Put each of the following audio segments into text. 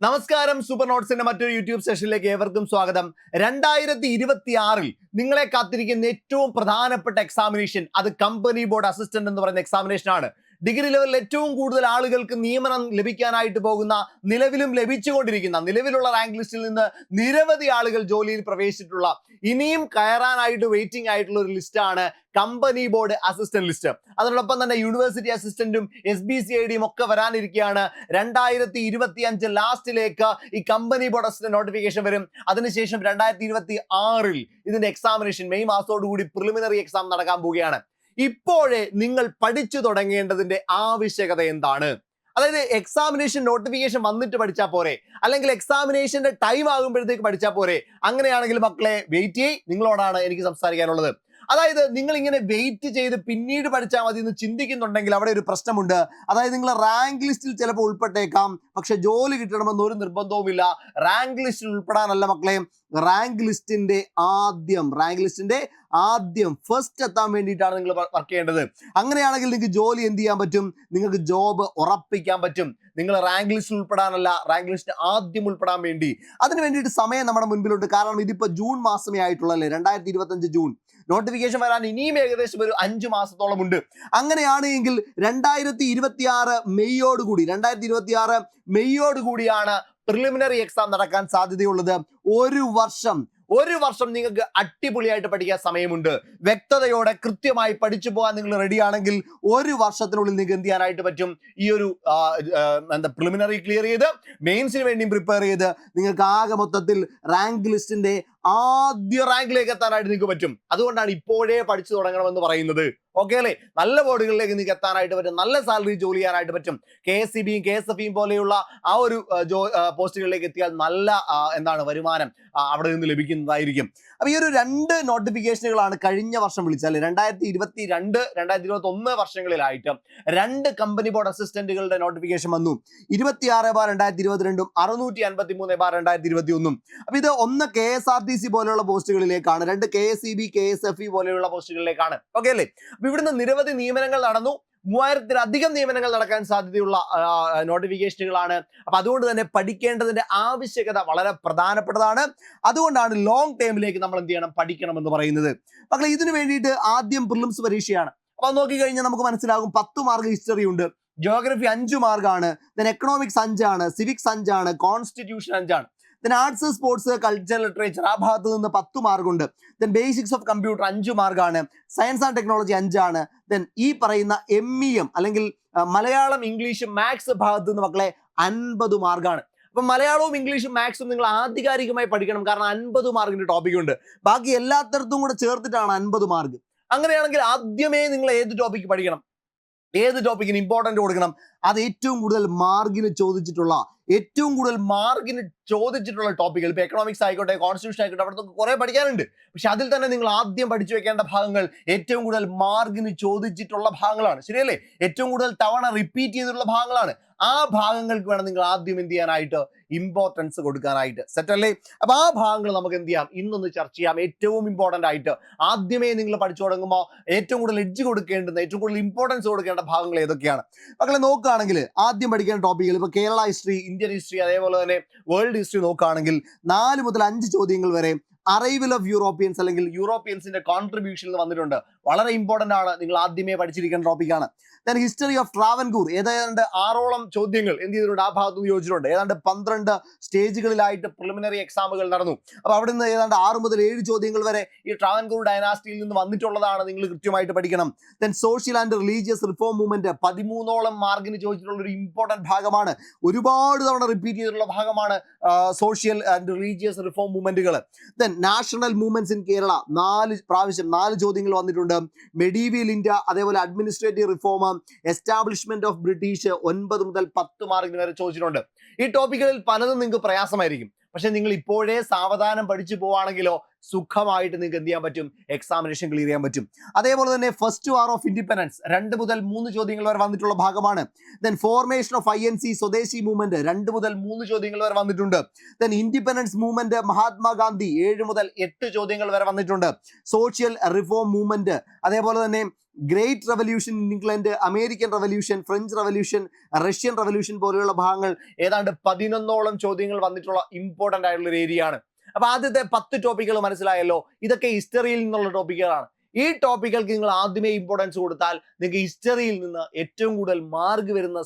നമസ്കാരം സൂപ്പർ നോട്ട്സിന്റെ മറ്റൊരു യൂട്യൂബ് സെഷനിലേക്ക് ഏവർക്കും സ്വാഗതം. രണ്ടായിരത്തി ഇരുപത്തി ആറിൽ നിങ്ങളെ കാത്തിരിക്കുന്ന ഏറ്റവും പ്രധാനപ്പെട്ട എക്സാമിനേഷൻ അത് കമ്പനി ബോർഡ് അസിസ്റ്റന്റ് എന്ന് പറയുന്ന എക്സാമിനേഷൻ ആണ്. ഡിഗ്രി ലെവലിൽ ഏറ്റവും കൂടുതൽ ആളുകൾക്ക് നിയമനം ലഭിക്കാനായിട്ട് പോകുന്ന നിലവിലും ലഭിച്ചുകൊണ്ടിരിക്കുന്ന നിലവിലുള്ള റാങ്ക് ലിസ്റ്റിൽ നിന്ന് നിരവധി ആളുകൾ ജോലിയിൽ പ്രവേശിച്ചിട്ടുള്ള ഇനിയും കയറാനായിട്ട് വെയിറ്റിംഗ് ആയിട്ടുള്ള ഒരു ലിസ്റ്റാണ് കമ്പനി ബോർഡ് അസിസ്റ്റന്റ് ലിസ്റ്റ് അതിനോടൊപ്പം തന്നെ യൂണിവേഴ്സിറ്റി അസിസ്റ്റന്റും എസ് ബി സി ഐ ഡിയും ഒക്കെ വരാനിരിക്കുകയാണ്. രണ്ടായിരത്തി ഇരുപത്തി അഞ്ച് ലാസ്റ്റിലേക്ക് ഈ കമ്പനി ബോർഡ് അസിസ്റ്റന്റ് നോട്ടിഫിക്കേഷൻ വരും. അതിനുശേഷം രണ്ടായിരത്തി ഇരുപത്തി ആറിൽ ഇതിന്റെ എക്സാമിനേഷൻ മെയ് മാസത്തോടുകൂടി പ്രിലിമിനറി എക്സാം നടക്കാൻ പോവുകയാണ്. ഇപ്പോഴേ നിങ്ങൾ പഠിച്ചു തുടങ്ങേണ്ടതിന്റെ ആവശ്യകത എന്താണ്? അതായത് എക്സാമിനേഷൻ നോട്ടിഫിക്കേഷൻ വന്നിട്ട് പഠിച്ചാൽ പോരെ. അല്ലെങ്കിൽ എക്സാമിനേഷന്റെ ടൈം ആകുമ്പോഴത്തേക്ക് പഠിച്ചാൽ പോരെ. അങ്ങനെയാണെങ്കിൽ മക്കളെ വെയിറ്റ് ചെയ്യ്. നിങ്ങളോടാണ് എനിക്ക് സംസാരിക്കാനുള്ളത്. അതായത് നിങ്ങൾ ഇങ്ങനെ വെയിറ്റ് ചെയ്ത് പിന്നീട് പഠിച്ചാൽ മതി എന്ന് ചിന്തിക്കുന്നുണ്ടെങ്കിൽ അവിടെ ഒരു പ്രശ്നമുണ്ട്. അതായത് നിങ്ങൾ റാങ്ക് ലിസ്റ്റിൽ ചിലപ്പോൾ ഉൾപ്പെട്ടേക്കാം. പക്ഷെ ജോലി കിട്ടണമെന്ന് ഒരു നിർബന്ധവുമില്ല. റാങ്ക് ലിസ്റ്റിൽ ഉൾപ്പെടാനല്ല മക്കളെ. റാങ്ക് ലിസ്റ്റിന്റെ ആദ്യം റാങ്ക് ലിസ്റ്റിന്റെ ആദ്യം ഫസ്റ്റ് എത്താൻ വേണ്ടിയിട്ടാണ് നിങ്ങൾ വർക്ക് ചെയ്യേണ്ടത്. അങ്ങനെയാണെങ്കിൽ നിങ്ങൾക്ക് ജോലി എന്ത് ചെയ്യാൻ പറ്റും? നിങ്ങൾക്ക് ജോബ് ഉറപ്പിക്കാൻ പറ്റും. നിങ്ങൾ റാങ്ക് ലിസ്റ്റിൽ ഉൾപ്പെടാനല്ല റാങ്ക് ലിസ്റ്റ് ആദ്യം ഉൾപ്പെടാൻ വേണ്ടി. അതിന് വേണ്ടിയിട്ട് സമയം നമ്മുടെ മുൻപിലുണ്ട്. കാരണം ഇതിപ്പോ ജൂൺ മാസമേ ആയിട്ടുള്ളല്ലേ? രണ്ടായിരത്തി ഇരുപത്തഞ്ച് ജൂൺ. നോട്ടിഫിക്കേഷൻ വരാൻ ഇനിയും ഏകദേശം ഒരു അഞ്ച് മാസത്തോളം ഉണ്ട്. അങ്ങനെയാണെങ്കിൽ രണ്ടായിരത്തി ഇരുപത്തി ആറ് മെയ്യോട് കൂടി രണ്ടായിരത്തി ഇരുപത്തി ആറ് മെയ്യോട് കൂടിയാണ് പ്രിലിമിനറി എക്സാം നടക്കാൻ സാധ്യതയുള്ളത്. ഒരു വർഷം ഒരു വർഷം നിങ്ങൾക്ക് അടിപൊളിയായിട്ട് പഠിക്കാൻ സമയമുണ്ട്. വ്യക്തതയോടെ കൃത്യമായി പഠിച്ചു പോകാൻ നിങ്ങൾ റെഡിയാണെങ്കിൽ ഒരു വർഷത്തിനുള്ളിൽ നിങ്ങൾക്ക് എന്ത് ചെയ്യാനായിട്ട് പറ്റും? ഈ ഒരു എന്താ പ്രിലിമിനറി ക്ലിയർ ചെയ്ത് മെയിൻസിന് വേണ്ടിയും പ്രിപ്പയർ ചെയ്ത് നിങ്ങൾക്ക് ആകെ മൊത്തത്തിൽ റാങ്ക് ലിസ്റ്റിന്റെ ആദ്യ റാങ്കിലേക്ക് എത്താനായിട്ട് നിങ്ങൾക്ക് പറ്റും. അതുകൊണ്ടാണ് ഇപ്പോഴേ പഠിച്ചു തുടങ്ങണമെന്ന് പറയുന്നത്. ഓക്കെ അല്ലേ? നല്ല ബോർഡുകളിലേക്ക് നിങ്ങൾക്ക് എത്താനായിട്ട് പറ്റും. നല്ല സാലറി ജോലി ചെയ്യാനായിട്ട് പറ്റും. കെ എസ് സി ബിയും കെ എസ് എഫ് ഇയും പോലെയുള്ള ആ ഒരു ജോ പോസ്റ്റുകളിലേക്ക് എത്തിയാൽ നല്ല എന്താണ് വരുമാനം അവിടെ നിന്ന് ലഭിക്കുന്നതായിരിക്കും. അപ്പൊ ഈ ഒരു രണ്ട് നോട്ടിഫിക്കേഷനുകളാണ് കഴിഞ്ഞ വർഷം വിളിച്ചാൽ രണ്ടായിരത്തി ഇരുപത്തി രണ്ട് രണ്ടായിരത്തി ഇരുപത്തി ഒന്ന് വർഷങ്ങളിലായിട്ട് രണ്ട് കമ്പനി ബോർഡ് അസിസ്റ്റന്റുകളുടെ നോട്ടിഫിക്കേഷൻ വന്നു. ഇരുപത്തിയാറ് ബാർ രണ്ടായിരത്തി ഇരുപത്തിരണ്ടും അറുന്നൂറ്റി അൻപത്തി മൂന്ന് ബാർ രണ്ടായിരത്തി ഇരുപത്തി ഒന്നും അപ്പൊ ഇത് ഒന്ന് K S R T C പോലെയുള്ള പോസ്റ്റുകളിലേക്കാണ് രണ്ട് K S E B K S F E പോലെയുള്ള പോസ്റ്റുകളിലേക്കാണ്. ഓക്കെ അല്ലേ? അപ്പൊ ഇവിടുന്ന് നിരവധി നിയമനങ്ങൾ നടന്നു. മൂവായിരത്തിലധികം നിയമനങ്ങൾ നടക്കാൻ സാധ്യതയുള്ള നോട്ടിഫിക്കേഷനുകളാണ് അപ്പൊ അതുകൊണ്ട് തന്നെ പഠിക്കേണ്ടതിന്റെ ആവശ്യകത വളരെ പ്രധാനപ്പെട്ടതാണ്. അതുകൊണ്ടാണ് ലോങ് ടേമിലേക്ക് നമ്മൾ എന്ത് ചെയ്യണം? പഠിക്കണം എന്ന് പറയുന്നത്. മക്കളെ ഇതിനു വേണ്ടിയിട്ട് ആദ്യം പ്രിലിംസ് പരീക്ഷയാണ്. അപ്പൊ നോക്കി കഴിഞ്ഞാൽ നമുക്ക് മനസ്സിലാകും പത്ത് മാർക്ക് ഹിസ്റ്ററി ഉണ്ട്. ജോഗ്രഫി അഞ്ച് മാർക്കാണ് ദെൻ എക്കണോമിക്സ് അഞ്ചാണ്. സിവിക്സ് അഞ്ചാണ്. കോൺസ്റ്റിറ്റ്യൂഷൻ അഞ്ചാണ്. Then arts sports culture literature ആ ഭാഗത്ത് നിന്ന് പത്ത് മാർക്കുണ്ട് ദെൻ ബേസിക്സ് ഓഫ് കമ്പ്യൂട്ടർ അഞ്ച് മാർക്കാണ് സയൻസ് ആൻഡ് ടെക്നോളജി അഞ്ചാണ്. ദെൻ ഈ പറയുന്ന എം ഇ എം അല്ലെങ്കിൽ മലയാളം ഇംഗ്ലീഷ് മാത്സ് ഭാഗത്ത് നിന്ന് മക്കളെ അൻപത് മാർക്കാണ് അപ്പൊ മലയാളവും ഇംഗ്ലീഷും മാത്സും നിങ്ങൾ ആധികാരികമായി പഠിക്കണം. കാരണം അൻപത് മാർക്കിന്റെ ടോപ്പിക് ഉണ്ട്. ബാക്കി എല്ലാത്തരത്തും കൂടെ ചേർത്തിട്ടാണ് അൻപത് മാർക്ക് അങ്ങനെയാണെങ്കിൽ ആദ്യമേ നിങ്ങൾ ഏത് ടോപ്പിക്ക് പഠിക്കണം? ഏത് ടോപ്പിക്കിന് ഇമ്പോർട്ടന്റ് കൊടുക്കണം? അത് ഏറ്റവും കൂടുതൽ മാർക്കിന് ചോദിച്ചിട്ടുള്ള ഏറ്റവും കൂടുതൽ മാർക്കിന് ചോദിച്ചിട്ടുള്ള ടോപ്പിക്കുകൾ ഇപ്പൊ എക്കണോമിക്സ് ആയിക്കോട്ടെ കോൺസ്റ്റിറ്റ്യൂഷൻ ആയിക്കോട്ടെ അവിടെ കുറെ പഠിക്കാനുണ്ട്. പക്ഷെ അതിൽ തന്നെ നിങ്ങൾ ആദ്യം പഠിച്ചു വെക്കേണ്ട ഭാഗങ്ങൾ ഏറ്റവും കൂടുതൽ മാർക്കിന് ചോദിച്ചിട്ടുള്ള ഭാഗങ്ങളാണ്. ശരിയല്ലേ? ഏറ്റവും കൂടുതൽ തവണ റിപ്പീറ്റ് ചെയ്തിട്ടുള്ള ഭാഗങ്ങളാണ്. ആ ഭാഗങ്ങൾക്ക് വേണം നിങ്ങൾ ആദ്യം എന്ത് ചെയ്യാനായിട്ട് ഇമ്പോർട്ടൻസ് കൊടുക്കാനായിട്ട്. സെറ്റ് അല്ലേ? അപ്പൊ ആ ഭാഗങ്ങൾ നമുക്ക് എന്ത് ചെയ്യാം? ഇന്നൊന്ന് ചർച്ച ചെയ്യാം. ഏറ്റവും ഇമ്പോർട്ടന്റ് ആയിട്ട് ആദ്യമേ നിങ്ങൾ പഠിച്ചു തുടങ്ങുമ്പോൾ ഏറ്റവും കൂടുതൽ എഡ്ജ് കൊടുക്കേണ്ടുന്ന ഏറ്റവും കൂടുതൽ ഇമ്പോർട്ടൻസ് കൊടുക്കേണ്ട ഭാഗങ്ങൾ ഏതൊക്കെയാണ്? മക്കളെ നോക്കുകയാണെങ്കിൽ ആദ്യം പഠിക്കേണ്ട ടോപ്പിക്കുകൾ ഇപ്പൊ കേരള ഹിസ്റ്ററി ഇന്ത്യൻ ഹിസ്റ്ററി അതേപോലെ തന്നെ വേൾഡ് ഹിസ്റ്ററി നോക്കുകയാണെങ്കിൽ നാല് മുതൽ അഞ്ച് ചോദ്യങ്ങൾ വരെ അറൈവൽ ഓഫ് യൂറോപ്യൻസ് അല്ലെങ്കിൽ യൂറോപ്യൻസിന്റെ കോൺട്രിബ്യൂഷനിൽ വന്നിട്ടുണ്ട്. വളരെ ഇമ്പോർട്ടന്റ് ആണ് നിങ്ങൾ ആദ്യമേ പഠിച്ചിരിക്കേണ്ട ടോപ്പിക്കാണ് ദെൻ ഹിസ്റ്ററി ഓഫ് ട്രാവൻകൂർ ഏതാണ്ട് ആറോളം ചോദ്യങ്ങൾ എന്ത് ചെയ്തിട്ടുണ്ട്? ആ ഭാഗത്ത് ചോദിച്ചിട്ടുണ്ട്. ഏതാണ്ട് പന്ത്രണ്ട് സ്റ്റേജുകളിലായിട്ട് പ്രിലിമിനറി എക്സാമുകൾ നടന്നു. അപ്പൊ അവിടെ നിന്ന് ഏതാണ്ട് ആറ് മുതൽ ഏഴ് ചോദ്യങ്ങൾ വരെ ഈ ട്രാവൻകൂർ ഡയനാസ്റ്റിയിൽ നിന്ന് വന്നിട്ടുള്ളതാണ് നിങ്ങൾ കൃത്യമായിട്ട് പഠിക്കണം. Then social and religious reform movement പതിമൂന്നോളം മാർക്കിന് ചോദിച്ചിട്ടുള്ള ഒരു ഇമ്പോർട്ടന്റ് ഭാഗമാണ്. ഒരുപാട് തവണ റിപ്പീറ്റ് ചെയ്തിട്ടുള്ള ഭാഗമാണ് social and religious reform മൂവ്മെന്റുകൾ then national movements in Kerala നാല് പ്രാവശ്യം നാല് ചോദ്യങ്ങൾ വന്നിട്ടുണ്ട്. മെഡീവിയൽ ഇന്ത്യ അതേപോലെ administrative reform establishment of British ഒൻപത് മുതൽ പത്ത് മാർക്കിന് വരെ ചോദിച്ചിട്ടുണ്ട്. ഈ ടോപ്പിക്കുകളിൽ പലതും നിങ്ങൾക്ക് പ്രയാസമായിരിക്കും. പക്ഷെ നിങ്ങൾ ഇപ്പോഴേ സാവധാനം പഠിച്ചു പോവാണെങ്കിലോ സുഖമായിട്ട് നിങ്ങൾക്ക് എന്ത് ചെയ്യാൻ പറ്റും? എക്സാമിനേഷൻ ക്ലിയർ ചെയ്യാൻ പറ്റും. അതേപോലെ തന്നെ ഫസ്റ്റ് വാർ ഓഫ് ഇൻഡിപെൻഡൻസ് രണ്ട് മുതൽ മൂന്ന് ചോദ്യങ്ങൾ വരെ വന്നിട്ടുള്ള ഭാഗമാണ്. Then formation of I N C Swadeshi movement രണ്ട് മുതൽ മൂന്ന് ചോദ്യങ്ങൾ വരെ വന്നിട്ടുണ്ട്. ദെൻ ഇൻഡിപെൻഡൻസ് മൂവ്മെന്റ് മഹാത്മാഗാന്ധി ഏഴ് മുതൽ എട്ട് ചോദ്യങ്ങൾ വരെ വന്നിട്ടുണ്ട്. സോഷ്യൽ റിഫോം മൂവ്മെന്റ് അതേപോലെ തന്നെ great revolution England American revolution French revolution Russian revolution പോലെയുള്ള ഭാഗങ്ങൾ ഏതാണ്ട് പതിനൊന്നോളം ചോദ്യങ്ങൾ വന്നിട്ടുള്ള ഇമ്പോർട്ടന്റ് ആയിട്ടുള്ള ഒരു ഏരിയയാണ് അപ്പൊ ആദ്യത്തെ പത്ത് ടോപ്പിക്കുകൾ മനസ്സിലായല്ലോ? ഇതൊക്കെ ഹിസ്റ്ററിയിൽ നിന്നുള്ള ടോപ്പിക്കുകളാണ് ഈ ടോപ്പിക്കുകൾക്ക് നിങ്ങൾ ആദ്യമേ ഇമ്പോർട്ടൻസ് കൊടുത്താൽ നിങ്ങൾക്ക് ഹിസ്റ്ററിയിൽ നിന്ന് ഏറ്റവും കൂടുതൽ മാർക്ക് വരുന്ന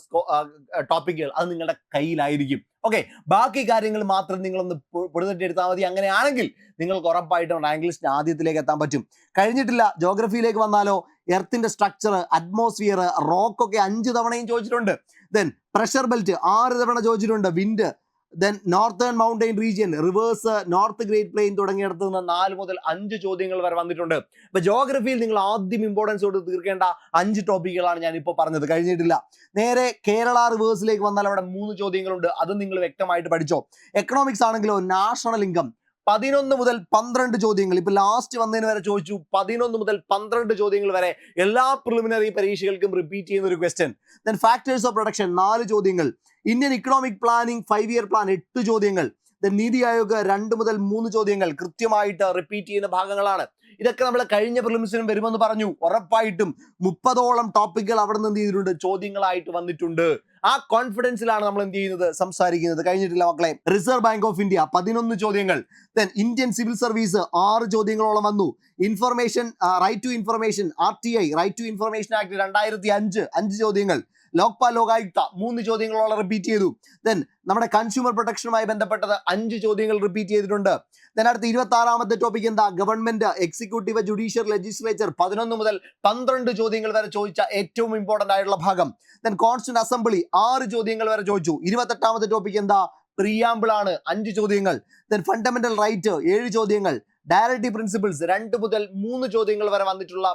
ടോപ്പിക്കുകൾ അത് നിങ്ങളുടെ കയ്യിലായിരിക്കും. ഓക്കെ ബാക്കി കാര്യങ്ങൾ മാത്രം നിങ്ങളൊന്ന് പൊടുന്നിട്ടെടുത്താൽ മതി. അങ്ങനെയാണെങ്കിൽ നിങ്ങൾക്ക് ഉറപ്പായിട്ടും റാങ്ക് ലിസ്റ്റ് ആദ്യത്തിലേക്ക് എത്താൻ പറ്റും. കഴിഞ്ഞിട്ടില്ല. ജോഗ്രഫിയിലേക്ക് വന്നാലോ? എർത്തിന്റെ സ്ട്രക്ചർ അറ്റ്മോസ്ഫിയർ റോക്ക് ഒക്കെ അഞ്ച് തവണയും ചോദിച്ചിട്ടുണ്ട്. ദെൻ പ്രഷർ ബെൽറ്റ് ആറ് തവണ ചോദിച്ചിട്ടുണ്ട്. Wind then northern mountain region rivers north great plain തുടങ്ങിയിടത്ത് നിന്ന് നാല് മുതൽ അഞ്ച് ചോദ്യങ്ങൾ വരെ വന്നിട്ടുണ്ട്. ഇപ്പൊ ജോഗ്രഫിയിൽ നിങ്ങൾ ആദ്യം ഇമ്പോർട്ടൻസ് കൊടുത്ത് തീർക്കേണ്ട അഞ്ച് ടോപ്പിക്കുകളാണ് ഞാൻ ഇപ്പോൾ പറഞ്ഞത്. കഴിഞ്ഞിട്ടില്ല. നേരെ കേരള റിവേഴ്സിലേക്ക് വന്നാൽ അവിടെ മൂന്ന് ചോദ്യങ്ങളുണ്ട്. അത് നിങ്ങൾ വ്യക്തമായിട്ട് പഠിച്ചോ. എക്കണോമിക്സ് ആണെങ്കിലോ നാഷണൽ ഇൻകം പതിനൊന്ന് മുതൽ പന്ത്രണ്ട് ചോദ്യങ്ങൾ. ഇപ്പൊ ലാസ്റ്റ് വന്നതിന് വരെ ചോദിച്ചു പതിനൊന്ന് മുതൽ പന്ത്രണ്ട് ചോദ്യങ്ങൾ വരെ എല്ലാ പ്രിലിമിനറി പരീക്ഷകൾക്കും റിപ്പീറ്റ് ചെയ്യുന്ന ഒരു question then factors of production നാല് ചോദ്യങ്ങൾ. Indian economic planning five year plan എട്ട് ചോദ്യങ്ങൾ. നീതി ആയോഗ് രണ്ട് മുതൽ മൂന്ന് ചോദ്യങ്ങൾ കൃത്യമായിട്ട് റിപ്പീറ്റ് ചെയ്യുന്ന ഭാഗങ്ങളാണ്. ഇതൊക്കെ നമ്മൾ കഴിഞ്ഞ പ്രിലിംസിനും വരുമെന്ന് പറഞ്ഞു. ഉറപ്പായിട്ടും മുപ്പതോളം ടോപ്പിക്കുകൾ അവിടെ നിന്ന് ചെയ്തിട്ടുണ്ട്? ചോദ്യങ്ങളായിട്ട് വന്നിട്ടുണ്ട്. ആ കോൺഫിഡൻസിലാണ് നമ്മൾ എന്ത് ചെയ്യുന്നത്? സംസാരിക്കുന്നത്. കഴിഞ്ഞിട്ടില്ല മക്കളെ. റിസർവ് ബാങ്ക് ഓഫ് ഇന്ത്യ പതിനൊന്ന് ചോദ്യങ്ങൾ. ദെൻ ഇന്ത്യൻ സിവിൽ സർവീസ് ആറ് ചോദ്യങ്ങളോളം വന്നു. Information right to information R T I right to information act രണ്ടായിരത്തി അഞ്ച് അഞ്ച് ചോദ്യങ്ങൾ. ലോക്പാൽ ലോകായുക്ത മൂന്ന് ചോദ്യങ്ങളോളം റിപ്പീറ്റ് ചെയ്തു. ദെൻ നമ്മുടെ കൺസ്യൂമർ പ്രൊട്ടക്ഷനുമായി ബന്ധപ്പെട്ടത് അഞ്ച് ചോദ്യങ്ങൾ റിപ്പീറ്റ് ചെയ്തിട്ടുണ്ട്. ദെൻ അടുത്ത ഇരുപത്തി ആറാമത്തെ ടോപ്പിക് എന്താ? ഗവൺമെന്റ് എക്സിക്യൂട്ടീവ് ജുഡീഷ്യൽ ലെജിസ്ലേച്ചർ പതിനൊന്ന് മുതൽ പന്ത്രണ്ട് ചോദ്യങ്ങൾ വരെ ചോദിച്ച ഏറ്റവും ഇമ്പോർട്ടന്റ് ആയിട്ടുള്ള ഭാഗം. ദെൻ കോൺസ്റ്റന്റ് അസംബ്ലി ആറ് ചോദ്യങ്ങൾ വരെ ചോദിച്ചു. ഇരുപത്തെട്ടാമത്തെ ടോപ്പിക് എന്താ? പ്രിയാമ്പിൾ ആണ്. അഞ്ച് ചോദ്യങ്ങൾ. ദെൻ ഫണ്ടമെന്റൽ റൈറ്റ് ഏഴ് ചോദ്യങ്ങൾ. ഡയറക്റ്റി പ്രിൻസിപ്പിൾസ് രണ്ട് മുതൽ മൂന്ന് ചോദ്യങ്ങൾ വരെ വന്നിട്ടുള്ള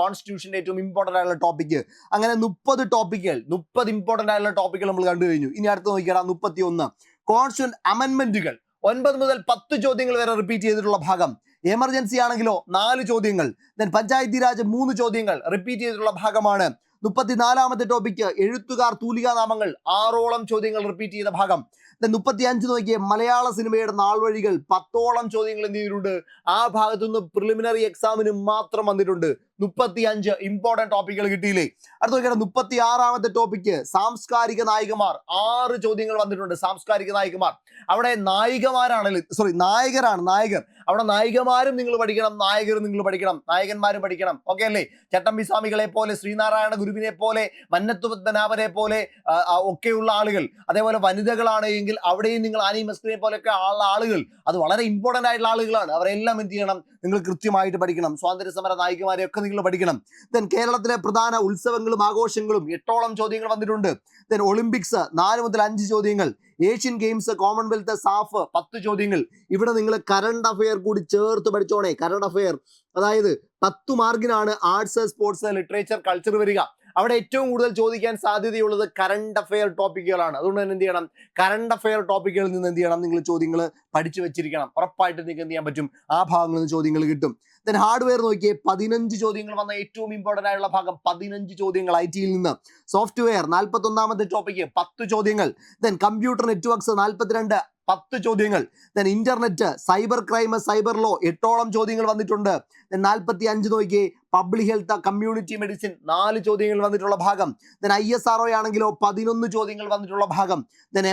കോൺസ്റ്റിറ്റ്യൂഷന്റെ ഏറ്റവും ഇമ്പോർട്ടന്റ് ആയിട്ടുള്ള ടോപ്പിക് അങ്ങനെ മുപ്പത് ടോപ്പിക്കുകൾ മുപ്പത് ഇമ്പോർട്ടന്റ് ആയിട്ടുള്ള ടോപ്പിക്കുകൾ നമ്മൾ കണ്ടു കഴിഞ്ഞു. ഇനി അടുത്ത് നോക്കിയാൽ മുപ്പത്തി ഒന്ന് കോൺസ്റ്റിറ്റ്യൂഷൻ അമെൻമെന്റുകൾ ഒൻപത് മുതൽ പത്ത് ചോദ്യങ്ങൾ വരെ റിപ്പീറ്റ് ചെയ്തിട്ടുള്ള ഭാഗം. എമർജൻസി ആണെങ്കിലോ നാല് ചോദ്യങ്ങൾ. ദെൻ പഞ്ചായത്തി രാജ് മൂന്ന് ചോദ്യങ്ങൾ റിപ്പീറ്റ് ചെയ്തിട്ടുള്ള ഭാഗമാണ്. മുപ്പത്തിനാലാമത്തെ ടോപ്പിക്ക് എഴുത്തുകാർ തൂലികാനാമങ്ങൾ. ആറോളം ചോദ്യങ്ങൾ റിപ്പീറ്റ് ചെയ്ത ഭാഗം. മുപ്പത്തി അഞ്ച് നോക്കിയ മലയാള സിനിമയുടെ നാൾവഴികൾ പത്തോളം ചോദ്യങ്ങൾ എന്ത് ചെയ്തിട്ടുണ്ട് ആ ഭാഗത്തുനിന്ന് പ്രിലിമിനറി എക്സാമിന് മാത്രം വന്നിട്ടുണ്ട്. മുപ്പത്തി അഞ്ച് ഇമ്പോർട്ടന്റ് ടോപ്പിക്കുകൾ കിട്ടിയില്ലേ? അടുത്ത നോക്കിയാൽ മുപ്പത്തി ആറാമത്തെ ടോപ്പിക്ക് സാംസ്കാരിക നായികമാർ. ആറ് ചോദ്യങ്ങൾ വന്നിട്ടുണ്ട് സാംസ്കാരിക നായികമാർ. അവിടെ നായികമാരാണ് സോറി നായകരാണ് നായകർ അവിടെ നായികമാരും നിങ്ങൾ പഠിക്കണം നായകരും നിങ്ങൾ പഠിക്കണം നായകന്മാരും പഠിക്കണം. ഓക്കെ അല്ലേ? ചട്ടമ്പി സ്വാമികളെ പോലെ ശ്രീനാരായണ ഗുരുവിനെ പോലെ മന്നത്തു പത്മനാഭനെ പോലെ ഒക്കെയുള്ള ആളുകൾ. അതേപോലെ വനിതകളാണ് എങ്കിൽ അവിടെയും നിങ്ങൾ ആനി മസ്കിനെ പോലെയൊക്കെ ഉള്ള ആളുകൾ. അത് വളരെ ഇമ്പോർട്ടന്റ് ആയിട്ടുള്ള ആളുകളാണ്. അവരെല്ലാം എന്ത് ചെയ്യണം? നിങ്ങൾ കൃത്യമായിട്ട് പഠിക്കണം. സ്വാതന്ത്ര്യ സമര നായികമാരെ ഒക്കെ നിങ്ങൾ പഠിക്കണം. ദെൻ കേരളത്തിലെ പ്രധാന ഉത്സവങ്ങളും ആഘോഷങ്ങളും എട്ടോളം ചോദ്യങ്ങൾ വന്നിട്ടുണ്ട്. ദെൻ ഒളിമ്പിക്സ് നാല് മുതൽ അഞ്ച് ചോദ്യങ്ങൾ. ഏഷ്യൻ ഗെയിംസ് കോമൺവെൽത്ത് സാഫ് പത്ത് ചോദ്യങ്ങൾ. ഇവിടെ നിങ്ങൾ കറണ്ട് അഫെയർ കൂടി ചേർത്ത് പഠിച്ചോണേ. കറണ്ട് അഫെയർ അതായത് പത്ത് മാർക്കിനാണ് ആർട്സ് സ്പോർട്സ് ലിറ്ററേച്ചർ കൾച്ചർ വരിക. അവിടെ ഏറ്റവും കൂടുതൽ ചോദിക്കാൻ സാധ്യതയുള്ളത് കറണ്ട് അഫെയർ ടോപ്പിക്കുകളാണ് അതുകൊണ്ട് തന്നെ എന്ത് ചെയ്യണം? കറണ്ട് അഫെയർ ടോപ്പിക്കുകളിൽ നിന്ന് എന്ത് ചെയ്യണം? നിങ്ങൾ ചോദ്യങ്ങൾ പഠിച്ചു വെച്ചിരിക്കണം. ഉറപ്പായിട്ട് നിങ്ങൾക്ക് എന്ത് ചെയ്യാൻ പറ്റും? ആ ഭാഗങ്ങളിൽ നിന്ന് ചോദ്യങ്ങൾ കിട്ടും. ദെൻ ഹാർഡ്വെയർ നോക്കിയേ പതിനഞ്ച് ചോദ്യങ്ങൾ വന്ന ഏറ്റവും ഇമ്പോർട്ടന്റ് ആയിട്ടുള്ള ഭാഗം പതിനഞ്ച് ചോദ്യങ്ങൾ ഐ ടിയിൽ നിന്ന്. സോഫ്റ്റ്വെയർ നാൽപ്പത്തൊന്നാമത്തെ ടോപ്പിക്ക് പത്ത് ചോദ്യങ്ങൾ. ദെൻ കമ്പ്യൂട്ടർ നെറ്റ്വർക്ക്സ് നാൽപ്പത്തിരണ്ട് പത്ത് ചോദ്യങ്ങൾ. Then internet cyber crime cyber law എട്ടോളം ചോദ്യങ്ങൾ വന്നിട്ടുണ്ട്. നാൽപ്പത്തി അഞ്ച് നോക്കിയേ പബ്ലിക് ഹെൽത്ത് കമ്മ്യൂണിറ്റി മെഡിസിൻ നാല് ചോദ്യങ്ങൾ വന്നിട്ടുള്ള ഭാഗം. Then I S R O ആണെങ്കിലോ പതിനൊന്ന് ചോദ്യങ്ങൾ വന്നിട്ടുള്ള ഭാഗം. ദെൻ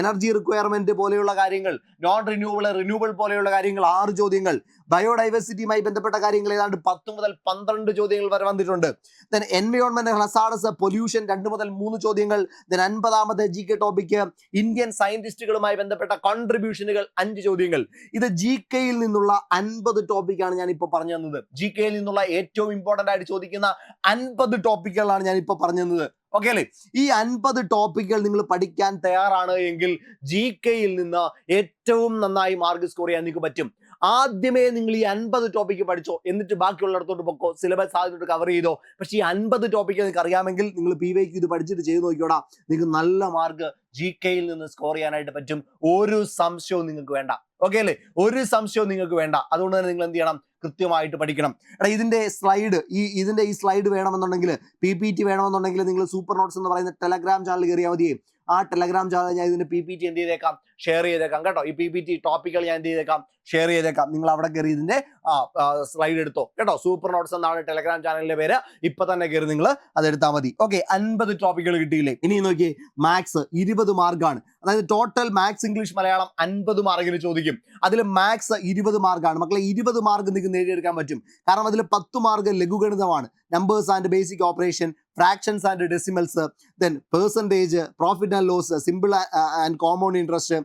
എനർജി റിക്വയർമെന്റ് പോലെയുള്ള കാര്യങ്ങൾ നോൺ റിന്യൂവബിൾ റിന്യൂവബിൾ പോലെയുള്ള കാര്യങ്ങൾ ആറ് ചോദ്യങ്ങൾ. ബയോഡൈവേഴ്സിറ്റിയുമായി ബന്ധപ്പെട്ട കാര്യങ്ങൾ ഏതാണ്ട് പത്ത് മുതൽ പന്ത്രണ്ട് ചോദ്യങ്ങൾ വരെ വന്നിട്ടുണ്ട്. ദെൻ എൻവയോൺമെന്റ് ഹസാഡസ് പൊല്യൂഷൻ രണ്ട് മുതൽ മൂന്ന് ചോദ്യങ്ങൾ. ദെൻ അൻപതാമത്തെ ജി കെ ടോപ്പിക്ക് ഇന്ത്യൻ സയന്റിസ്റ്റുകളുമായി ബന്ധപ്പെട്ട കോൺട്രിബ്യൂഷനുകൾ അഞ്ച് ചോദ്യങ്ങൾ. ഇത് ജി കെയിൽ നിന്നുള്ള അൻപത് ടോപ്പിക്കാണ് ഞാൻ ഇപ്പോൾ പറഞ്ഞു തന്നത്. ജി കെയിൽ നിന്നുള്ള ഏറ്റവും ഇമ്പോർട്ടന്റ് ആയിട്ട് ചോദിക്കുന്ന അൻപത് ടോപ്പിക്കുകളാണ് ഞാൻ ഇപ്പോൾ പറഞ്ഞു തന്നത്. ഓക്കെ അല്ലേ? ഈ അൻപത് ടോപ്പിക്കുകൾ നിങ്ങൾ പഠിക്കാൻ തയ്യാറാണ് എങ്കിൽ ജി കെയിൽ നിന്ന് ഏറ്റവും നന്നായി മാർക്ക് സ്കോർ ചെയ്യാൻ നിങ്ങൾക്ക് പറ്റും. ആദ്യമേ നിങ്ങൾ ഈ അൻപത് ടോപ്പിക്ക് പഠിച്ചോ. എന്നിട്ട് ബാക്കിയുള്ളിടത്തോട്ട് പൊക്കോ. സിലബസ് ആദ്യത്തോട്ട് കവർ ചെയ്തോ. പക്ഷെ ഈ അൻപത് ടോപ്പിക്ക് നിങ്ങൾക്ക് അറിയാമെങ്കിൽ നിങ്ങൾ പി വൈക്ക് ഇത് പഠിച്ചിട്ട് ചെയ്ത് നോക്കിയോടാ. നിങ്ങൾക്ക് നല്ല മാർക്ക് ജി കെയിൽ നിന്ന് സ്കോർ ചെയ്യാനായിട്ട് പറ്റും. ഒരു സംശയവും നിങ്ങൾക്ക് വേണ്ട. ഓക്കെ അല്ലേ? ഒരു സംശയവും നിങ്ങൾക്ക് വേണ്ട. അതുകൊണ്ട് തന്നെ നിങ്ങൾ എന്ത് ചെയ്യണം? കൃത്യമായിട്ട് പഠിക്കണം. എടാ ഇതിന്റെ സ്ലൈഡ് ഈ ഇതിന്റെ ഈ സ്ലൈഡ് വേണമെന്നുണ്ടെങ്കിൽ പി പി ടി വേണമെന്നുണ്ടെങ്കിൽ നിങ്ങൾ സൂപ്പർ നോട്ട്സ് എന്ന് പറയുന്ന ടെലഗ്രാം ചാനൽ കയറിയാൽ മതിയേ. ആ ടെലഗ്രാം ചാനൽ ഞാൻ ഇതിന്റെ പി പി ടി എന്ത് ചെയ്തേക്കാം? ഷെയർ ചെയ്തേക്കാം കേട്ടോ. ഈ പി പി ടി ടോപ്പിക്കുകൾ ഞാൻ എന്ത് ചെയ്തേക്കാം? ഷെയർ ചെയ്തേക്കാം. നിങ്ങൾ അവിടെ കയറി ഇതിന്റെ സ്ലൈഡ് എടുത്തോ. കേട്ടോ? സൂപ്പർ നോട്ട്സ് എന്നാണ് ടെലഗ്രാം ചാനലിന്റെ പേര്. ഇപ്പൊ തന്നെ കയറി നിങ്ങൾ അത് എടുത്താൽ മതി. ഓക്കെ അൻപത് ടോപ്പിക്കുകൾ കിട്ടിയില്ലേ? ഇനി നോക്കിയേ മാത്സ് ഇരുപത് മാർക്കാണ് അതായത് ടോട്ടൽ മാത്സ് ഇംഗ്ലീഷ് മലയാളം അൻപത് മാർക്കിന് ചോദിക്കും. അതിൽ മാത്സ് ഇരുപത് മാർക്കാണ് മക്കളെ ഇരുപത് മാർക്ക് നിങ്ങൾക്ക് നേടിയെടുക്കാൻ പറ്റും. കാരണം അതിൽ പത്ത് mark ലഘുഗണിതമാണ്. Numbers and basic operation fractions and decimals then percentage profit and loss simple and common interest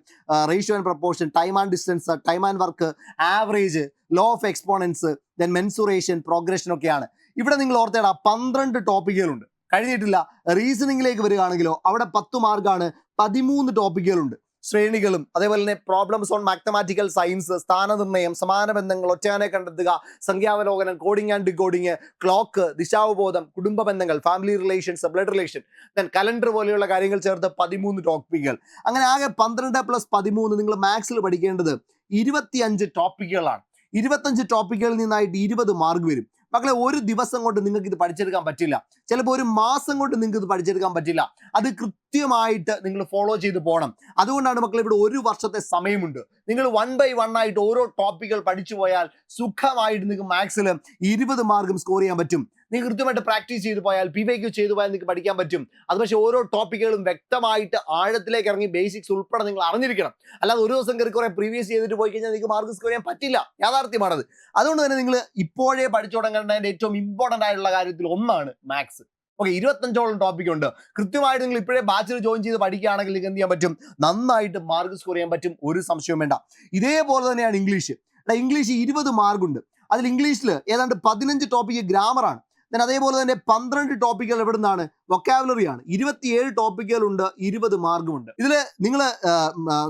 ratio and proportion time and distance time and work average law of exponents then mensuration progression ഒക്കെയാണ്. ഇവിടെ നിങ്ങൾ ഓർത്തേടാ പന്ത്രണ്ട് ടോപ്പിക്കുകളുണ്ട് കഴിഞ്ഞിട്ടില്ല. റീസണിങ്ങിലേക്ക് വരികയാണെങ്കിലോ അവിടെ പത്ത് മാർക്കാണ് പതിമൂന്ന് ടോപ്പിക്കുകളുണ്ട് ശ്രേണികളും അതേപോലെ തന്നെ പ്രോബ്ലംസ് ഓൺ മാത്തമാറ്റിക്കൽ സയൻസ് സ്ഥാനനിർണയം സമാന ബന്ധങ്ങൾ ഒറ്റയാനെ കണ്ടെത്തുക സംഖ്യാവലോകനം കോഡിംഗ് ആൻഡ് ഡിക്കോഡിംഗ് ക്ലോക്ക് ദിശാവബോധം കുടുംബ ബന്ധങ്ങൾ family relations blood relation then calendar പോലെയുള്ള കാര്യങ്ങൾ ചേർത്ത് പതിമൂന്ന് ടോപ്പിക്കുകൾ അങ്ങനെ ആകെ പന്ത്രണ്ട് പ്ലസ് പതിമൂന്ന് നിങ്ങൾ മാത്സിൽ പഠിക്കേണ്ടത് ഇരുപത്തിയഞ്ച് ടോപ്പിക്കുകളാണ് ഇരുപത്തഞ്ച് ടോപ്പിക്കുകളിൽ നിന്നായിട്ട് ഇരുപത് മാർക്ക് വരും. മക്കളെ ഒരു ദിവസം കൊണ്ട് നിങ്ങൾക്ക് ഇത് പഠിച്ചെടുക്കാൻ പറ്റില്ല. ചിലപ്പോൾ ഒരു മാസം കൊണ്ട് നിങ്ങൾക്ക് ഇത് പഠിച്ചെടുക്കാൻ പറ്റില്ല. അത് കൃത്യമായിട്ട് നിങ്ങൾ ഫോളോ ചെയ്ത് പോകണം അതുകൊണ്ടാണ് മക്കളെ ഇവിടെ ഒരു വർഷത്തെ സമയമുണ്ട്. നിങ്ങൾ വൺ ബൈ വൺ ആയിട്ട് ഓരോ ടോപ്പിക്കുകൾ പഠിച്ചു പോയാൽ സുഖമായിട്ട് നിങ്ങൾക്ക് മാത്സിൽ ഇരുപത് മാർക്കും സ്കോർ ചെയ്യാൻ പറ്റും. നിങ്ങൾ കൃത്യമായിട്ട് പ്രാക്ടീസ് ചെയ്തു പോയാൽ പി വൈ ക്യു ചെയ്തു പോയാൽ നിങ്ങൾക്ക് പഠിക്കാൻ പറ്റും. അത് പക്ഷേ ഓരോ ടോപ്പിക്കുകളും വ്യക്തമായിട്ട് ആഴത്തിലേക്ക് ഇറങ്ങി ബേസിക്സ് ഉൾപ്പെടെ നിങ്ങൾ അറിഞ്ഞിരിക്കണം. അല്ലാതെ ഒരു ദിവസം കയറി കുറെ പ്രീവിയസ് ചെയ്തിട്ട് പോയി കഴിഞ്ഞാൽ നിങ്ങൾക്ക് മാർക്ക് സ്കോർ ചെയ്യാൻ പറ്റില്ല. യാഥാർത്ഥ്യമാണത്. അതുകൊണ്ട് തന്നെ നിങ്ങൾ ഇപ്പോഴേ പഠിച്ചു തുടങ്ങേണ്ടതിന്റെ ഏറ്റവും ഇമ്പോർട്ടന്റ് ആയിട്ടുള്ള കാര്യത്തിൽ ഒന്നാണ് മാത്സ് ഓക്കെ ഇരുപത്തഞ്ചോളം ടോപ്പിക് ഉണ്ട്. കൃത്യമായിട്ട് നിങ്ങൾ ഇപ്പോഴേ ബാച്ചിൽ ജോയിൻ ചെയ്ത് പഠിക്കുകയാണെങ്കിൽ നിങ്ങൾക്ക് എന്ത് ചെയ്യാൻ പറ്റും? നന്നായിട്ട് മാർക്ക് സ്കോർ ചെയ്യാൻ പറ്റും. ഒരു സംശയവും വേണ്ട. ഇതേപോലെ തന്നെയാണ് ഇംഗ്ലീഷ് ഇംഗ്ലീഷ് ഇരുപത് മാർക്കുണ്ട് അതിൽ ഇംഗ്ലീഷിൽ ഏതാണ്ട് പതിനഞ്ച് ടോപ്പിക്ക് ഗ്രാമറാണ് then അതേപോലെ തന്നെ പന്ത്രണ്ട് ടോപ്പിക്കുകൾ എവിടെ നിന്നാണ് വൊക്കാബുലറി ആണ്. ഇരുപത്തിയേഴ് ടോപ്പിക്കുകളുണ്ട് ഇരുപത് മാർഗമുണ്ട് ഇതിൽ നിങ്ങൾ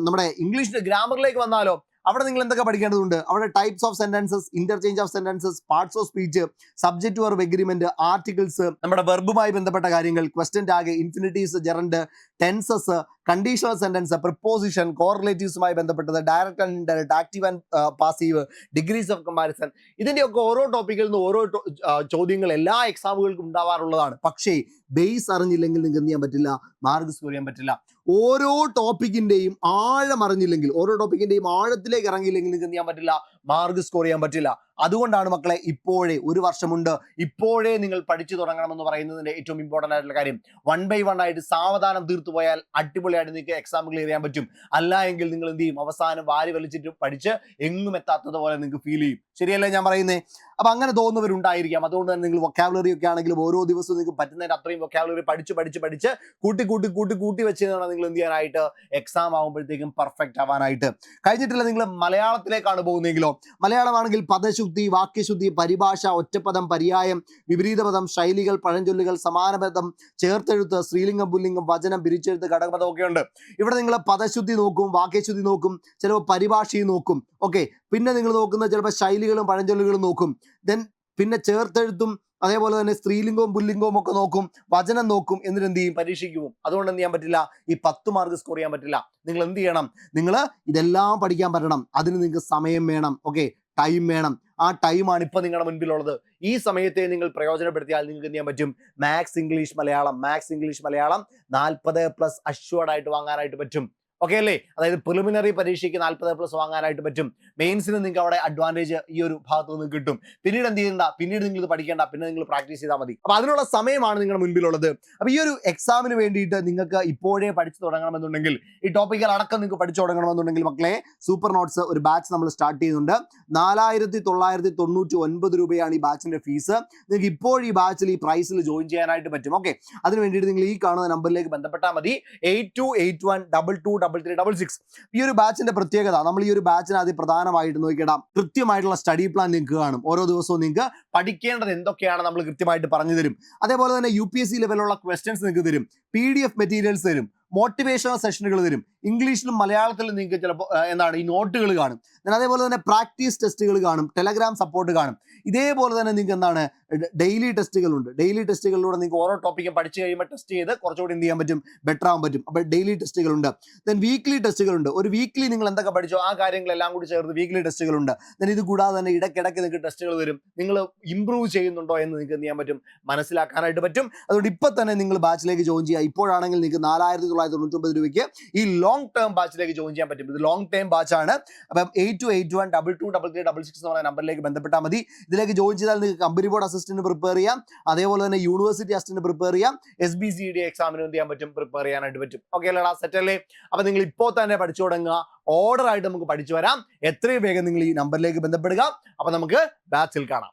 നമ്മുടെ ഇംഗ്ലീഷിന്റെ ഗ്രാമറിലേക്ക് വന്നാലോ അവിടെ നിങ്ങൾ എന്തൊക്കെ പഠിക്കേണ്ടതുണ്ട്? അവിടെ types of sentences interchange of sentences parts of speech subject verb agreement articles നമ്മുടെ വെർബുമായി ബന്ധപ്പെട്ട കാര്യങ്ങൾ question tag infinitives gerund tenses conditional sentence preposition കോറിലേറ്റീവ്സുമായി ബന്ധപ്പെട്ടത് direct and indirect active and passive degrees of comparison ഇതിന്റെയൊക്കെ ഓരോ ടോപ്പിക്കിൽ നിന്ന് ഓരോ ചോദ്യങ്ങൾ എല്ലാ എക്സാമുകൾക്കും ഉണ്ടാവാറുള്ളതാണ്. പക്ഷേ ബേസ് അറിഞ്ഞില്ലെങ്കിൽ നിങ്ങൾക്ക് എന്ത് ചെയ്യാൻ പറ്റില്ല? മാർക്ക് സ്കോർ ചെയ്യാൻ പറ്റില്ല. ഓരോ ടോപ്പിക്കിന്റെയും ആഴം അറിഞ്ഞില്ലെങ്കിൽ ഓരോ ടോപ്പിക്കിന്റെയും ആഴത്തിലേക്ക് ഇറങ്ങിയില്ലെങ്കിൽ നിങ്ങൾക്ക് എന്ത് ചെയ്യാൻ പറ്റില്ല? മാർക്ക് സ്കോർ ചെയ്യാൻ പറ്റില്ല. അതുകൊണ്ടാണ് മക്കളെ ഇപ്പോഴേ ഒരു വർഷമുണ്ട്. ഇപ്പോഴേ നിങ്ങൾ പഠിച്ചു തുടങ്ങണം തുടങ്ങണമെന്ന് പറയുന്നതിന്റെ ഏറ്റവും ഇമ്പോർട്ടന്റ് ആയിട്ടുള്ള കാര്യം. വൺ ബൈ വൺ ആയിട്ട് സാവധാനം തീർത്തു പോയാൽ അടിപൊളിയായിട്ട് നിങ്ങൾക്ക് എക്സാം ക്ലിയർ ചെയ്യാൻ പറ്റും. അല്ല എങ്കിൽ നിങ്ങൾ എന്ത് ചെയ്യും? അവസാനം വാരി വലിച്ചിട്ട് പഠിച്ച് എങ്ങും എത്താത്തത് പോലെ നിങ്ങൾക്ക് ഫീൽ ചെയ്യും. ശരിയല്ലേ ഞാൻ പറയുന്നത് അപ്പൊ അങ്ങനെ തോന്നുന്നവരുണ്ടായിരിക്കാം. അതുകൊണ്ട് തന്നെ നിങ്ങൾ വൊക്കാബുലറി ഒക്കെ ആണെങ്കിലും ഓരോ ദിവസവും നിങ്ങൾക്ക് പറ്റുന്നതിന് അത്രയും വൊക്കാബുലറി പഠിച്ച് പഠിച്ച് പഠിച്ച് കൂട്ടി കൂട്ടി കൂട്ടി കൂട്ടി വെച്ച് വേണം നിങ്ങൾ എന്ത് ചെയ്യാനായിട്ട് എക്സാം ആകുമ്പോഴത്തേക്കും പെർഫെക്റ്റ് ആവാനായിട്ട്. കഴിഞ്ഞിട്ടില്ല നിങ്ങൾ മലയാളത്തിലേക്കാണ് പോകുന്നതെങ്കിലോ? മലയാളമാണെങ്കിൽ പദശുദ്ധി വാക്യശുദ്ധി പരിഭാഷ ഒറ്റപ്പദം പര്യായം വിപരീതപദം ശൈലികൾ പഴഞ്ചൊല്ലുകൾ സമാനപദം ചേർത്തെഴുത്ത് സ്ത്രീലിംഗം പുല്ലിംഗം വചനം പിരിച്ചെഴുത്ത് ഘടകപദം ഒക്കെ ഉണ്ട് ഇവിടെ നിങ്ങൾ പദശുദ്ധി നോക്കും വാക്യശുദ്ധി നോക്കും ചിലപ്പോൾ പരിഭാഷയും നോക്കും. ഓക്കെ പിന്നെ നിങ്ങൾ നോക്കുന്ന ചിലപ്പോൾ ശൈലികളും പഴഞ്ചൊല്ലുകളും നോക്കും. ദെൻ പിന്നെ ചേർത്തെഴുത്തും അതേപോലെ തന്നെ സ്ത്രീലിംഗവും പുല്ലിംഗവും ഒക്കെ നോക്കും. വചനം നോക്കും എന്നിട്ട് എന്ത് ചെയ്യും? പരീക്ഷയ്ക്ക് പോകും അതുകൊണ്ട് എന്ത് ചെയ്യാൻ പറ്റില്ല? ഈ പത്ത് മാർക്ക് സ്കോർ ചെയ്യാൻ പറ്റില്ല. നിങ്ങൾ എന്ത് ചെയ്യണം? നിങ്ങൾ ഇതെല്ലാം പഠിക്കാൻ പറ്റണം. അതിന് നിങ്ങൾക്ക് സമയം വേണം. ഓക്കെ ടൈം വേണം. ആ ടൈമാണ് ഇപ്പൊ നിങ്ങളുടെ മുൻപിലുള്ളത്. ഈ സമയത്തെ നിങ്ങൾ പ്രയോജനപ്പെടുത്തിയാൽ നിങ്ങൾക്ക് എന്ത് ചെയ്യാൻ പറ്റും? Maths English Malayalam. Maths English Malayalam നാൽപ്പത് പ്ലസ് അഷ്വേർഡ് ആയിട്ട് വാങ്ങാനായിട്ട് പറ്റും. ഓക്കെ അല്ലേ? അതായത് പ്രിലിമിനറി പരീക്ഷയ്ക്ക് നാൽപ്പത് പ്ലസ് വാങ്ങാനായിട്ട് പറ്റും. മെയിൻസിന് നിങ്ങൾക്ക് അവിടെ അഡ്വാന്റേജ് ഈ ഒരു ഭാഗത്ത് നിന്ന് കിട്ടും. പിന്നീട് എന്ത് ചെയ്യണ്ട? പിന്നീട് നിങ്ങൾ ഇത് പഠിക്കേണ്ട. പിന്നെ നിങ്ങൾ പ്രാക്ടീസ് ചെയ്താൽ മതി. അപ്പൊ അതിനുള്ള സമയമാണ് നിങ്ങളുടെ മുൻപിലുള്ളത്. അപ്പൊ ഈ ഒരു എക്സാമിന് വേണ്ടിയിട്ട് നിങ്ങൾക്ക് ഇപ്പോഴേ പഠിച്ചു തുടങ്ങണമെന്നുണ്ടെങ്കിൽ ഈ ടോപ്പിക്കൽ അടക്കം നിങ്ങൾക്ക് പഠിച്ചു തുടങ്ങണമെന്നുണ്ടെങ്കിൽ മക്കളെ സൂപ്പർ നോട്ട്സ് ഒരു ബാച്ച് നമ്മൾ സ്റ്റാർട്ട് ചെയ്യുന്നുണ്ട്. നാലായിരത്തി തൊള്ളായിരത്തി തൊണ്ണൂറ്റി ഒൻപത് രൂപയാണ് ഈ ബാച്ചിന്റെ ഫീസ് നിങ്ങൾക്ക് ഇപ്പോൾ ഈ ബാച്ചിൽ ഈ പ്രൈസിൽ ജോയിൻ ചെയ്യാനായിട്ട് പറ്റും. ഓക്കെ അതിന് വേണ്ടിയിട്ട് നിങ്ങൾ ഈ കാണുന്ന നമ്പറിലേക്ക് ബന്ധപ്പെട്ടാൽ മതി. Eight two eight one double two double three double six ഈ ഒരു ബാച്ചിന്റെ പ്രത്യേകത നമ്മൾ ഈ ഒരു ബാച്ചിന് ആദ്യം പ്രധാനമായിട്ട് നോക്കിയിടാം. കൃത്യമായിട്ടുള്ള സ്റ്റഡി പ്ലാൻ നിങ്ങൾക്ക് കാണും. ഓരോ ദിവസവും നിങ്ങൾക്ക് പഠിക്കേണ്ടത് എന്തൊക്കെയാണ് നമ്മൾ കൃത്യമായിട്ട് പറഞ്ഞു തരും. അതേപോലെ തന്നെ യു പി എസ് സി ലെവലുള്ള ക്വസ്റ്റ്യൻസ് നിങ്ങൾക്ക് തരും. പി ഡി എഫ് മെറ്റീരിയൽസ് തരും. മോട്ടിവേഷണൽ സെഷനുകൾ തരും ഇംഗ്ലീഷിലും മലയാളത്തിലും നിങ്ങൾക്ക് ചിലപ്പോൾ എന്താണ് ഈ നോട്ടുകൾ കാണും. അതേപോലെ തന്നെ പ്രാക്ടീസ് ടെസ്റ്റുകൾ കാണും. ടെലഗ്രാം സപ്പോർട്ട് കാണും. ഇതേപോലെ തന്നെ നിങ്ങൾക്ക് എന്താണ് ഡെയിലി ടെസ്റ്റുകളുണ്ട്. ഡെയിലി ടെസ്റ്റുകളിലൂടെ നിങ്ങൾക്ക് ഓരോ ടോപ്പിക്കും പഠിച്ചു കഴിയുമ്പോൾ ടെസ്റ്റ് ചെയ്ത് കുറച്ചുകൂടി എന്ത് ചെയ്യാൻ പറ്റും? ബെറ്റർ ആകാൻ പറ്റും. അപ്പോൾ ഡെയിലി ടെസ്റ്റുകളുണ്ട്. ദെൻ വീക്ക്ലി ടെസ്റ്റുകളുണ്ട്. ഒരു വീക്ക്ലി നിങ്ങൾ എന്തൊക്കെ പഠിച്ചോ ആ കാര്യങ്ങളെല്ലാം കൂടി ചേർത്ത് വീക്ക്ലി ടെസ്റ്റുകളുണ്ട്. ദെൻ ഇത് കൂടാതെ തന്നെ ഇടയ്ക്കിടയ്ക്ക് നിങ്ങൾക്ക് ടെസ്റ്റുകൾ വരും. നിങ്ങൾ ഇമ്പ്രൂവ് ചെയ്യുന്നുണ്ടോ എന്ന് നിങ്ങൾക്ക് എന്ത് ചെയ്യാൻ പറ്റും? മനസ്സിലാക്കാനായിട്ട് പറ്റും. അതുകൊണ്ട് ഇപ്പം തന്നെ നിങ്ങൾ ബാച്ചിലേക്ക് ജോയിൻ ചെയ്യുക. ഇപ്പോഴാണെങ്കിൽ നിങ്ങൾക്ക് നാലായിരത്തി തൊള്ളായിരത്തി തൊണ്ണൂറ്റൊമ്പത് രൂപയ്ക്ക് ഈ ലോങ് ടേം ബാച്ചിലേക്ക് ജോയിൻ ചെയ്യാൻ പറ്റും. ഇത് ലോങ് ടേം ബാച്ച് ആണ്. അപ്പം eight two eight one double two double three double six എന്ന് പറയുന്ന നമ്പറിലേക്ക് ബന്ധപ്പെട്ടാൽ മതി. ഇതിലേക്ക് ജോയിൻ ചെയ്താൽ നിങ്ങൾക്ക് കമ്പനി ബോർഡ് അസിസ്റ്റന്റ് പ്രിപ്പയർ ചെയ്യാം. അതേപോലെ തന്നെ യൂണിവേഴ്സിറ്റി അസിസ്റ്റന്റ് പ്രിപ്പയർ ചെയ്യാം. എസ് ബി സി ഡി എക്സാമിന് എന്ത് ചെയ്യാൻ പറ്റും? പ്രിപ്പയർ ചെയ്യാനായിട്ട് പറ്റും. ഓക്കെ അല്ലടാ സെറ്റ് അല്ലേ? അപ്പൊ നിങ്ങൾ ഇപ്പോൾ തന്നെ പഠിച്ചു തുടങ്ങുക. ഓർഡർ ആയിട്ട് നമുക്ക് പഠിച്ചു വരാം. എത്രയും വേഗം നിങ്ങൾ ഈ നമ്പറിലേക്ക് ബന്ധപ്പെടുക. അപ്പൊ നമുക്ക് ബാച്ചിൽ കാണാം.